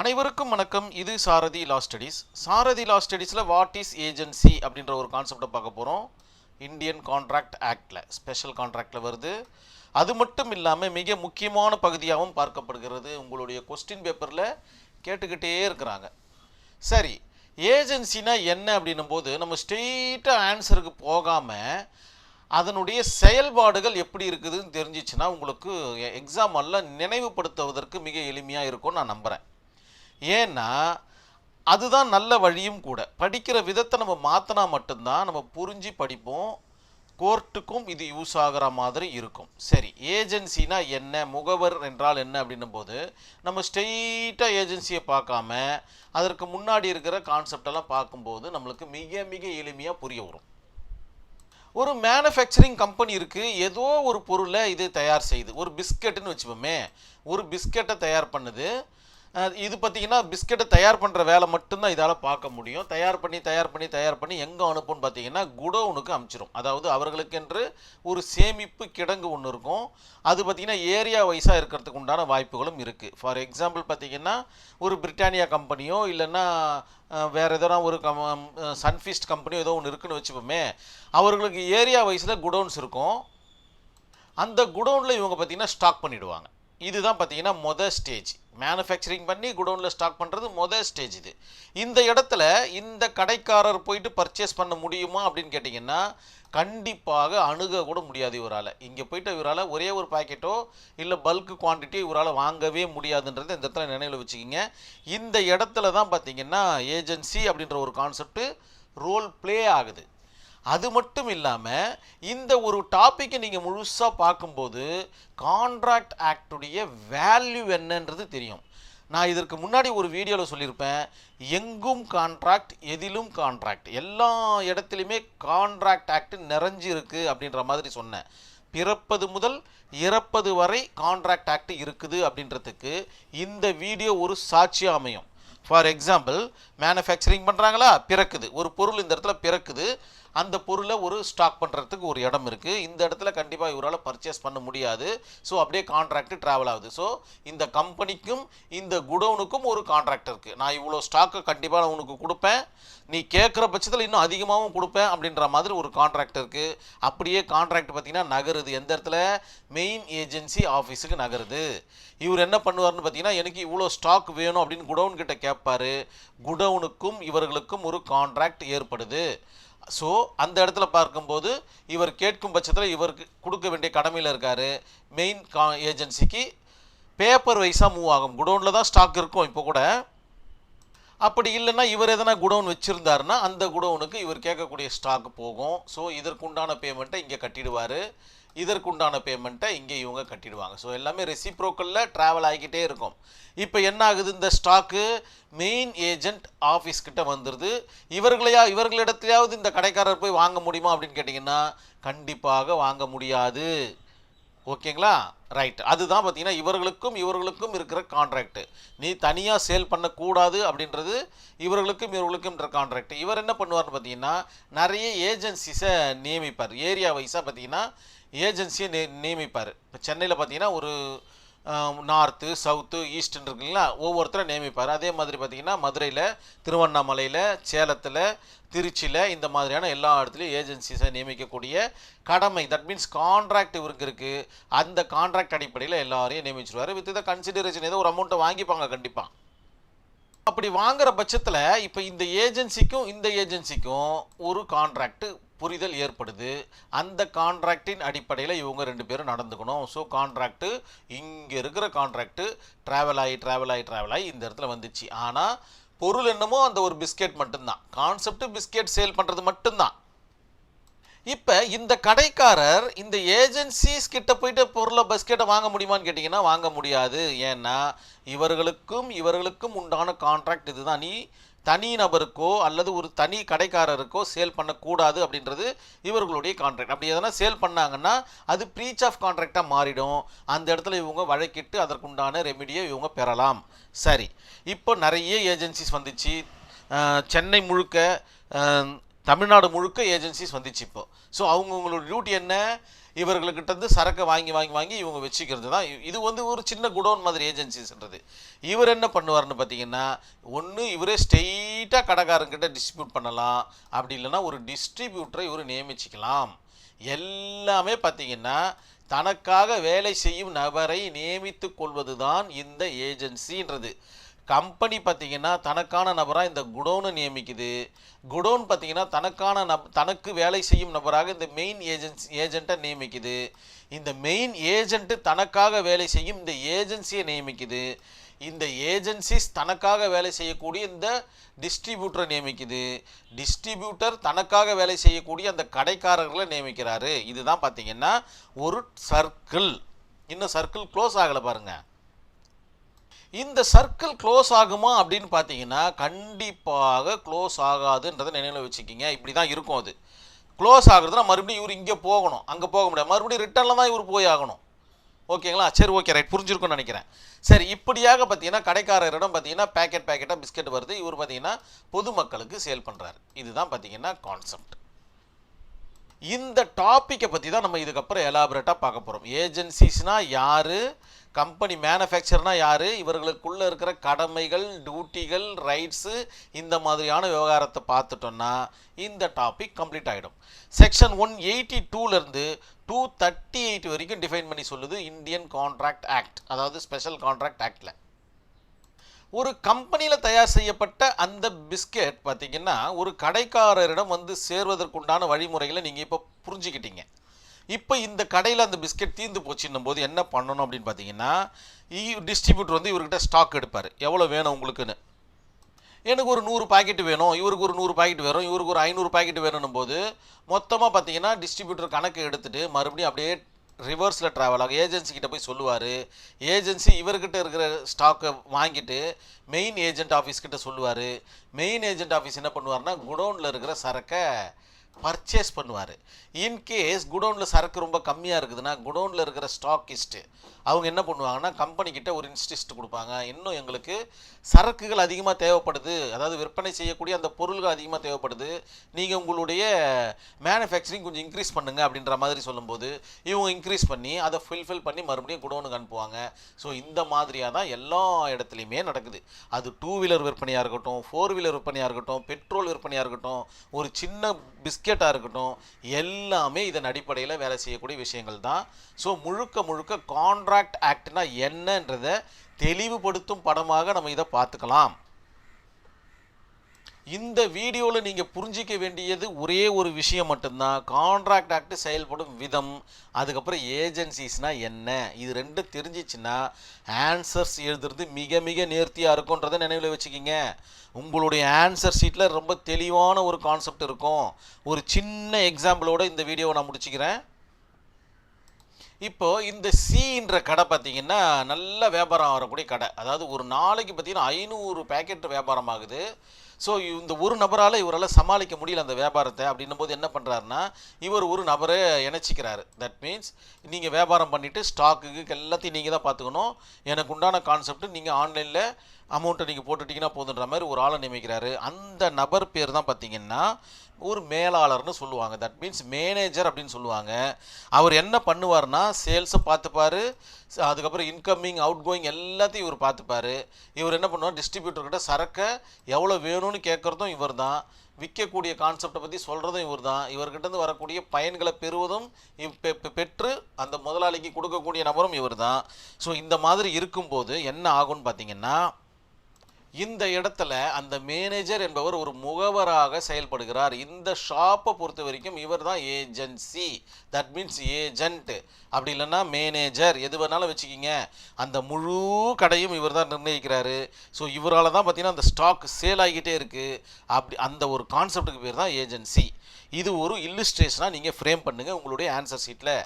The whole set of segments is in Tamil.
அனைவருக்கும் வணக்கம். இது Sarathi law studies Sarathi law ஸ்டடீஸில் what is agency அப்படின்ற ஒரு கான்செப்டை பார்க்க போகிறோம் இந்தியன் கான்ட்ராக்ட் ஆக்டில் ஸ்பெஷல் கான்ட்ராக்டில் வருது. அது மட்டும் இல்லாமல் மிக முக்கியமான பகுதியாகவும் பார்க்கப்படுகிறது. உங்களுடைய கொஸ்டின் பேப்பரில் கேட்டுக்கிட்டே இருக்கிறாங்க. சரி ஏஜென்சினா என்ன அப்படின்னும் போது நம்ம ஸ்ட்ரெயிட்டாக ஆன்சருக்கு போகாமல் அதனுடைய செயல்பாடுகள் எப்படி இருக்குதுன்னு தெரிஞ்சிச்சுன்னா உங்களுக்கு எக்ஸாம் எல்லாம் நினைவுபடுத்துவதற்கு மிக எளிமையாக இருக்கும்னு நான் நம்புகிறேன் ஏன்னா அதுதான் நல்ல வழியும் கூட. படிக்கிற விதத்தை நம்ம மாற்றினா மட்டும்தான் நம்ம புரிஞ்சு படிப்போம். கோர்ட்டுக்கும் இது யூஸ் ஆகிற மாதிரி இருக்கும். சரி ஏஜென்சினா என்ன? முகவர் என்றால் என்ன அப்படின்னும் போது நம்ம ஸ்ட்ரெயிட்டாக ஏஜென்சியை பார்க்காம அதற்கு முன்னாடி இருக்கிற கான்செப்டெல்லாம் பார்க்கும்போது நம்மளுக்கு மிக மிக எளிமையாக புரிய வரும். ஒரு மேனுஃபேக்சரிங் கம்பெனி இருக்குது ஏதோ ஒரு பொருளை இது தயார் செய்யுது ஒரு பிஸ்கெட்டுன்னு வச்சுப்போமே ஒரு பிஸ்கெட்டை தயார் பண்ணுது. இது பார்த்தீங்கன்னா பிஸ்கெட்டை தயார் பண்ணுற வேலை மட்டும்தான் இதால் பார்க்க முடியும். தயார் பண்ணி தயார் பண்ணி தயார் பண்ணி எங்கே அனுப்புன்னு பார்த்தீங்கன்னா குடோனுக்கு அனுப்பிச்சிரும் அதாவது அவர்களுக்கென்று ஒரு சேமிப்பு கிடங்கு ஒன்று இருக்கும். அது பார்த்தீங்கன்னா ஏரியா வைஸாக இருக்கிறதுக்கு உண்டான வாய்ப்புகளும் இருக்குது ஃபார் எக்ஸாம்பிள் பார்த்தீங்கன்னா ஒரு பிரிட்டானியா கம்பெனியோ இல்லைன்னா வேறு எதனா ஒரு கம் சன்ஃபிஸ்ட் கம்பெனியோ ஏதோ ஒன்று இருக்குன்னு வச்சுப்போமே அவர்களுக்கு ஏரியா வைஸில் குடோன்ஸ் இருக்கும். அந்த குடோனில் இவங்க பார்த்தீங்கன்னா ஸ்டாக் பண்ணிவிடுவாங்க இதுதான் பார்த்தீங்கன்னா மொதல் ஸ்டேஜ் மேனுஃபேக்சரிங் பண்ணி குடோனில் ஸ்டாக் பண்ணுறது மொதல் ஸ்டேஜ் இது. இந்த இடத்துல இந்த கடைக்காரர் போயிட்டு பர்ச்சேஸ் பண்ண முடியுமா அப்படின்னு கேட்டிங்கன்னா கண்டிப்பாக அணுக கூட முடியாது இவரால். இங்கே போயிட்டு இவரால் ஒரே ஒரு பாக்கெட்டோ இல்லை பல்க் குவான்டிட்டி இவரால் வாங்கவே முடியாதுன்றதை இந்த இடத்துல நினைவில் வச்சுக்கிங்க. இந்த இடத்துல தான் பார்த்தீங்கன்னா ஏஜென்சி அப்படின்ற ஒரு கான்செப்ட் ரோல் ப்ளே ஆகுது. அது மட்டும் இல்லாமல் இந்த ஒரு டாப்பிக்கை நீங்கள் முழுசாக பார்க்கும்போது கான்ட்ராக்ட் ஆக்டுடைய வேல்யூ என்னன்றது தெரியும். நான் இதற்கு முன்னாடி ஒரு வீடியோவில் சொல்லியிருப்பேன் எங்கும் கான்ட்ராக்ட் எதிலும் கான்ட்ராக்ட் எல்லா இடத்துலையுமே கான்ட்ராக்ட் ஆக்ட் நிறைஞ்சிருக்கு அப்படின்ற மாதிரி சொன்னேன். பிறப்பது முதல் இறப்பது வரை கான்ட்ராக்ட் ஆக்ட் இருக்குது அப்படின்றதுக்கு இந்த வீடியோ ஒரு சாட்சியாக அமையும். ஃபார் எக்ஸாம்பிள் மேனுஃபேக்சரிங் பண்ணுறாங்களா பிறக்குது. ஒரு பொருள் இந்த இடத்துல பிறக்குது. அந்த பொருளை ஒரு ஸ்டாக் பண்ணுறதுக்கு ஒரு இடம் இருக்குது இந்த இடத்துல கண்டிப்பாக இவரால் பர்ச்சேஸ் பண்ண முடியாது. ஸோ அப்படியே கான்ட்ராக்ட் ட்ராவல் ஆகுது. ஸோ இந்த கம்பெனிக்கும் இந்த குடோனுக்கும் ஒரு கான்ட்ராக்ட் இருக்குது நான் இவ்வளோ ஸ்டாக்கை கண்டிப்பாக நான் உனக்கு கொடுப்பேன். நீ கேட்குற பட்சத்தில் இன்னும் அதிகமாகவும் கொடுப்பேன் அப்படின்ற மாதிரி ஒரு கான்ட்ராக்ட் இருக்குது அப்படியே கான்ட்ராக்ட் பார்த்தீங்கன்னா நகருது. எந்த இடத்துல? மெயின் ஏஜென்சி ஆஃபீஸுக்கு நகருது. இவர் என்ன பண்ணுவார்னு பார்த்தீங்கன்னா எனக்கு இவ்வளோ ஸ்டாக் வேணும் அப்படின்னு குடவுன் கிட்ட கேட்பார். குடவுனுக்கும் இவர்களுக்கும் ஒரு கான்ட்ராக்ட் ஏற்படுது. ஸோ அந்த இடத்துல பார்க்கும்போது இவர் கேட்கும் பட்சத்தில் இவருக்கு கொடுக்க வேண்டிய கடமையில் இருக்கார். மெயின் கா ஏஜென்சிக்கு பேப்பர் வைஸாக மூவ் ஆகும். குடோனில் தான் ஸ்டாக் இருக்கும் இப்போ கூட. அப்படி இல்லைன்னா இவர் எதனா குடோன் வச்சுருந்தாருன்னா அந்த குடோனுக்கு இவர் கேட்கக்கூடிய ஸ்டாக் போகும். ஸோ இதற்குண்டான பேமெண்ட்டை இங்கே கட்டிடுவார். இதற்குண்டான பேமெண்ட்டை இங்கே இவங்க கட்டிடுவாங்க. ஸோ எல்லாமே ரெசிப்ரோக்கலில் ட்ராவல் ஆகிக்கிட்டே இருக்கும். இப்போ என்ன ஆகுது? இந்த ஸ்டாக்கு மெயின் ஏஜென்ட் ஆஃபீஸ் கிட்ட வந்துடுது இவர்களையா இவர்களிடத்துலையாவது இந்த கடைக்காரர் போய் வாங்க முடியுமா அப்படின்னு கேட்டிங்கன்னா கண்டிப்பாக வாங்க முடியாது. ஓகேங்களா? ரைட் அதுதான் பார்த்தீங்கன்னா இவர்களுக்கும் இவர்களுக்கும் இருக்கிற கான்ட்ராக்ட் நீ தனியாக சேல் பண்ணக்கூடாது அப்படின்றது இவர்களுக்கும் இவர்களுக்கும் கான்ட்ராக்ட் இவர் என்ன பண்ணுவார்னு பார்த்தீங்கன்னா நிறைய ஏஜென்சிஸை நியமிப்பார். ஏரியா வைஸாக பார்த்தீங்கன்னா ஏஜென்சியை நே நியமிப்பார். இப்போ சென்னையில் பார்த்தீங்கன்னா ஒரு நார்த்து சவுத்து ஈஸ்ட்னு இருக்குங்களா ஒவ்வொருத்தரை நியமிப்பார். அதே மாதிரி பார்த்தீங்கன்னா மதுரையில் திருவண்ணாமலையில் சேலத்தில் திருச்சியில் இந்த மாதிரியான எல்லா இடத்துலையும் ஏஜென்சிஸை நியமிக்கக்கூடிய கடமை. தட் மீன்ஸ் கான்ட்ராக்ட் இவருக்கு இருக்குது அந்த கான்ட்ராக்ட் அடிப்படையில் எல்லாரையும் நியமிச்சிருவார். வித் த கன்சிடரேஷன் ஏதோ ஒரு அமௌண்ட்டை வாங்கிப்பாங்க கண்டிப்பாக அப்படி வாங்குற பட்சத்தில் இப்போ இந்த ஏஜென்சிக்கும் இந்த ஏஜென்சிக்கும் ஒரு கான்ட்ராக்ட் புரிதல் ஏற்படுது. அந்த கான்ட்ராக்டின் அடிப்படையில் இவங்க ரெண்டு பேரும் நடந்துக்கணும். ஸோ கான்ட்ராக்ட்டு இங்கே இருக்கிற கான்ட்ராக்டு ட்ராவல் ஆகி ட்ராவல் ஆகி ட்ராவல் ஆகி இந்த இடத்துல வந்துச்சு. ஆனால் பொருள் என்னமோ அந்த ஒரு பிஸ்கெட் மட்டும்தான். கான்செப்ட் பிஸ்கெட் சேல் பண்ணுறது மட்டும்தான். இப்போ இந்த கடைக்காரர் இந்த ஏஜென்சிஸ் கிட்ட போயிட்டு பொருளை பிஸ்கெட்டை வாங்க முடியுமான்னு கேட்டிங்கன்னா வாங்க முடியாது. ஏன்னா இவர்களுக்கும் இவர்களுக்கும் உண்டான கான்ட்ராக்ட் இதுதான். நீ தனி நபருக்கோ அல்லது ஒரு தனி கடைக்காரருக்கோ சேல் பண்ணக்கூடாது அப்படின்றது இவர்களுடைய கான்ட்ராக்ட் அப்படி எதனா சேல் பண்ணாங்கன்னா அது ப்ரீச் ஆஃப் கான்ட்ராக்டாக மாறிடும். அந்த இடத்துல இவங்க வழக்கிட்டு அதற்குண்டான ரெமிடியை இவங்க பெறலாம். சரி. இப்போ நிறைய ஏஜென்சிஸ் வந்துச்சு. சென்னை முழுக்க தமிழ்நாடு முழுக்க ஏஜென்சிஸ் வந்துச்சு இப்போ. ஸோ அவங்கவுங்களோட டியூட்டி என்ன? இவர்கள்கிட்ட இருந்து சரக்கை வாங்கி வாங்கி வாங்கி இவங்க வச்சுக்கிறது தான். இது வந்து ஒரு சின்ன குடோன் மாதிரி ஏஜென்சிஸ்ன்றது. இவர் என்ன பண்ணுவார்னு பார்த்தீங்கன்னா ஒன்று இவரே ஸ்ட்ரெயிட்டாக கடைக்காரங்கிட்ட டிஸ்ட்ரிபியூட் பண்ணலாம். அப்படி இல்லைன்னா ஒரு டிஸ்ட்ரிபியூட்டரை இவர் நியமிச்சிக்கலாம். எல்லாமே பார்த்தீங்கன்னா தனக்காக வேலை செய்யும் நபரை நியமித்து கொள்வது தான் இந்த ஏஜென்சின்றது. கம்பெனி பார்த்தீங்கன்னா தனக்கான நபராக இந்த குடோனை நியமிக்குது. குடோன் பார்த்தீங்கன்னா தனக்கான நப் தனக்கு வேலை செய்யும் நபராக இந்த மெயின் ஏஜென்சி ஏஜெண்ட்டை நியமிக்குது. இந்த மெயின் ஏஜென்ட்டு தனக்காக வேலை செய்யும் இந்த ஏஜென்சியை நியமிக்குது. இந்த ஏஜென்சிஸ் தனக்காக வேலை செய்யக்கூடிய இந்த டிஸ்ட்ரிபியூட்டரை நியமிக்குது. டிஸ்ட்ரிபியூட்டர் தனக்காக வேலை செய்யக்கூடிய அந்த கடைக்காரர்களை நியமிக்கிறாரு. இதுதான் பார்த்தீங்கன்னா ஒரு சர்க்கிள் இன்னும் சர்க்கிள் க்ளோஸ் ஆகலை பாருங்கள் இந்த சர்க்கிள் க்ளோஸ் ஆகுமா அப்படின்னு பார்த்தீங்கன்னா கண்டிப்பாக க்ளோஸ் ஆகாதுன்றதை நினைவில் வச்சுக்கிங்க. இப்படி தான் இருக்கும் அது. க்ளோஸ் ஆகுறதுனா மறுபடியும் இவர் இங்கே போகணும். அங்கே போக முடியாது. மறுபடியும் ரிட்டனில் தான் இவர் போய் ஆகணும். ஓகேங்களா சரி ஓகே ரைட் புரிஞ்சிருக்கும்னு நினைக்கிறேன். சரி இப்படியாக பார்த்தீங்கன்னா கடைக்காரரிடம் பார்த்தீங்கன்னா பேக்கெட் பேக்கெட்டாக பிஸ்கெட் வருது. இவர் பார்த்தீங்கன்னா பொதுமக்களுக்கு சேல் பண்ணுறாரு இதுதான் பார்த்தீங்கன்னா கான்செப்ட் இந்த டாப்பிக்கை பற்றி தான் நம்ம இதுக்கப்புறம் எலாபரேட்டாக பார்க்க போகிறோம் ஏஜென்சிஸ்னால் யார்? கம்பெனி மேனுஃபேக்சர்னால் யார்? இவர்களுக்குள்ளே இருக்கிற கடமைகள் டியூட்டிகள் ரைட்ஸு இந்த மாதிரியான விவகாரத்தை பார்த்துட்டோன்னா இந்த டாபிக் கம்ப்ளீட் ஆகிடும் செக்ஷன் ஒன் எயிட்டி டூலேருந்து டூ தேர்ட்டி எயிட் வரைக்கும் டிஃபைன் பண்ணி சொல்லுது இந்தியன் கான்ட்ராக்ட் ஆக்ட் அதாவது ஸ்பெஷல் கான்ட்ராக்ட் ஆக்டில் ஒரு கம்பெனியில் தயார் செய்யப்பட்ட அந்த பிஸ்கெட் பார்த்தீங்கன்னா ஒரு கடைக்காரரிடம் வந்து சேர்வதற்குண்டான வழிமுறைகளை நீங்கள் இப்போ புரிஞ்சுக்கிட்டீங்க. இப்போ இந்த கடையில் அந்த பிஸ்கெட் தீர்ந்து போச்சுன்னும் போது என்ன பண்ணணும் அப்படின்னு பார்த்தீங்கன்னா டிஸ்ட்ரிபியூட்டர் வந்து இவர்கிட்ட ஸ்டாக் எடுப்பார். எவ்வளோ வேணும் உங்களுக்குன்னு. எனக்கு ஒரு நூறு பாக்கெட் வேணும் இவருக்கு ஒரு நூறு பாக்கெட் வேணும் இவருக்கு ஒரு ஐநூறு பாக்கெட் வேணும்னும் போது மொத்தமாக பார்த்தீங்கன்னா டிஸ்ட்ரிபியூட்டர் கணக்கு எடுத்துகிட்டு மறுபடியும் அப்படியே ரிவர்ஸில் ட்ராவல் ஆகும். ஏஜென்சி கிட்ட போய் சொல்லுவார். ஏஜென்சி இவர்கிட்ட இருக்கிற ஸ்டாக்கை வாங்கிட்டு மெயின் ஏஜென்ட் ஆஃபீஸ்கிட்ட சொல்லுவார். மெயின் ஏஜென்ட் ஆஃபீஸ் என்ன பண்ணுவார்னா குடோனில் இருக்கிற சரக்கை பர்ச்சேஸ் பண்ணுவார். இன்கேஸ் குடோனில் சரக்கு ரொம்ப கம்மியாக இருக்குதுன்னா குடோனில் இருக்கிற ஸ்டாக்கிஸ்ட்டு அவங்க என்ன பண்ணுவாங்கன்னா கம்பெனி கிட்ட ஒரு இன்ஸ்டிஸ்ட் கொடுப்பாங்க. இன்னும் எங்களுக்கு சரக்குகள் அதிகமாக தேவைப்படுது. அதாவது விற்பனை செய்யக்கூடிய அந்த பொருள்கள் அதிகமாக தேவைப்படுது. நீங்கள் உங்களுடைய மேனுஃபேக்சரிங் கொஞ்சம் இன்க்ரீஸ் பண்ணுங்க அப்படின்ற மாதிரி சொல்லும்போது இவங்க இன்க்ரீஸ் பண்ணி அதை ஃபில்ஃபில் பண்ணி மறுபடியும் குடோனுக்கு அனுப்புவாங்க. ஸோ இந்த மாதிரியாக தான் எல்லா இடத்துலையுமே நடக்குது. அது டூ வீலர் விற்பனையாக இருக்கட்டும் ஃபோர் வீலர் விற்பனையாக இருக்கட்டும் பெட்ரோல் விற்பனையாக இருக்கட்டும் ஒரு சின்ன பிஸ்கெட்டாக இருக்கட்டும் எல்லாமே இதன் அடிப்படையில் வேலை செய்யக்கூடிய விஷயங்கள் தான். ஸோ முழுக்க முழுக்க கான்ட்ராக்ட் ஆக்ட்னா என்னன்றத தெளிவுபடுத்தும் படமாக நம்ம இதை பார்த்துக்கலாம். இந்த வீடியோவில் நீங்கள் புரிஞ்சிக்க வேண்டியது ஒரே ஒரு விஷயம் மட்டும்தான். கான்ட்ராக்ட் ஆக்ட் செயல்படும் விதம் அதுக்கப்புறம் ஏஜென்சிஸ்னால் என்ன? இது ரெண்டும் தெரிஞ்சிச்சுன்னா ஆன்சர்ஸ் எழுதுறது மிக மிக நேர்த்தியாக இருக்கும்ன்றதை நினைவில் வச்சுக்கிங்க. உங்களுடைய ஆன்சர் ஷீட்டில் ரொம்ப தெளிவான ஒரு கான்செப்ட் இருக்கும். ஒரு சின்ன எக்ஸாம்பிளோட இந்த வீடியோவை நான் முடிச்சுக்கிறேன். இப்போ இந்த சீன்ற கடை பார்த்தீங்கன்னா நல்ல வியாபாரம் ஆகக்கூடிய கடை. அதாவது ஒரு நாளைக்கு பார்த்தீங்கன்னா ஐநூறு பேக்கெட் வியாபாரம் ஆகுது. ஸோ இந்த ஒரு நபரால் இவரால் சமாளிக்க முடியல அந்த வியாபாரத்தை. அப்படின்னும் போது என்ன பண்ணுறாருன்னா இவர் ஒரு நபரை இணைச்சிக்கிறாரு. தட் மீன்ஸ் நீங்கள் வியாபாரம் பண்ணிவிட்டு ஸ்டாக்குக்கு எல்லாத்தையும் நீங்கள் தான் பார்த்துக்கணும். எனக்கு உண்டான கான்செப்ட் நீங்கள் ஆன்லைனில் அமௌண்ட்டை நீங்கள் போட்டுட்டிங்கன்னா போதுன்ற மாதிரி ஒரு ஆளை நியமிக்கிறாரு. அந்த நபர் பேர் தான் பார்த்தீங்கன்னா ஒரு மேலாளர்னு சொல்லுவாங்க. தட் மீன்ஸ் மேனேஜர் அப்படின்னு சொல்லுவாங்க. அவர் என்ன பண்ணுவார்னா சேல்ஸை பார்த்துப்பாரு. அதுக்கப்புறம் இன்கமிங் அவுட் கோயிங் எல்லாத்தையும் இவர் பார்த்துப்பாரு. இவர் என்ன பண்ணுவார்? டிஸ்ட்ரிபியூட்டர்கிட்ட சரக்கை எவ்வளோ வேணும்னு கேட்குறதும் இவர் தான். விற்கக்கூடிய கான்செப்டை பற்றி சொல்கிறதும் இவர் தான். இவர்கிட்டருந்து வரக்கூடிய பயன்களை பெறுவதும் இவ் பெ- பெற்று அந்த முதலாளிக்கு கொடுக்கக்கூடிய நபரும் இவர் தான். ஸோ இந்த மாதிரி இருக்கும்போது என்ன ஆகும்னு பார்த்தீங்கன்னா இந்த இடத்துல அந்த மேனேஜர் என்பவர் ஒரு முகவராக செயல்படுகிறார். இந்த ஷாப்பை பொறுத்த வரைக்கும் இவர் தான் ஏஜென்சி தட் மீன்ஸ் ஏஜென்ட் அப்படி இல்லைன்னா மேனேஜர் எது வேணாலும் வச்சுக்கிங்க. அந்த முழு கடையும் இவர் தான் நிர்ணயிக்கிறாரு. ஸோ இவரால் தான் பார்த்தீங்கன்னா அந்த ஸ்டாக் சேல் ஆகிக்கிட்டே இருக்குது அப்படி அந்த ஒரு கான்செப்டுக்கு பேர் தான் ஏஜென்சி இது ஒரு இல்லுஸ்ட்ரேஷனாக நீங்கள் ஃப்ரேம் பண்ணுங்கள் உங்களுடைய ஆன்சர் ஷீட்டில்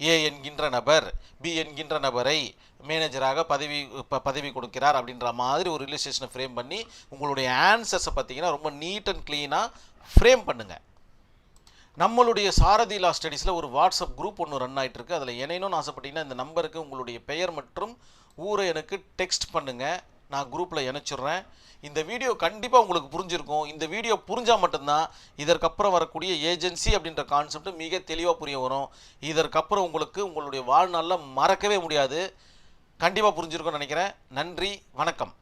ஏ என்கின்ற நபர் பி என்கின்ற நபரை மேனேஜராக பதவி பதவி கொடுக்கிறார் அப்படின்ற மாதிரி ஒரு ரிலேஷேஷனை ஃப்ரேம் பண்ணி உங்களுடைய ஆன்சர்ஸை பார்த்தீங்கன்னா ரொம்ப நீட் அண்ட் க்ளீனாக ஃப்ரேம் பண்ணுங்கள் நம்மளுடைய சாரதி லா ஸ்டடீஸில் ஒரு வாட்ஸ்அப் குரூப் ஒன்று ரன் ஆயிட்டு இருக்கு அதில் இணையணும்னு ஆசைப்பட்டீங்கன்னா இந்த நம்பருக்கு உங்களுடைய பெயர் மற்றும் ஊரை எனக்கு டெக்ஸ்ட் பண்ணுங்கள் நான் குரூப்பில் இணைச்சிடுறேன். இந்த வீடியோ கண்டிப்பாக உங்களுக்கு புரிஞ்சிருக்கும். இந்த வீடியோ புரிஞ்சால் மட்டும்தான் இதற்கப்புறம் வரக்கூடிய ஏஜென்சி அப்படின்ற கான்செப்ட் மிக தெளிவாக புரிய வரும். இதற்கப்புறம் உங்களுக்கு உங்களுடைய வாழ்நாளில் மறக்கவே முடியாது. கண்டிப்பாக புரிஞ்சிருக்கும்னு நினைக்கிறேன். நன்றி வணக்கம்.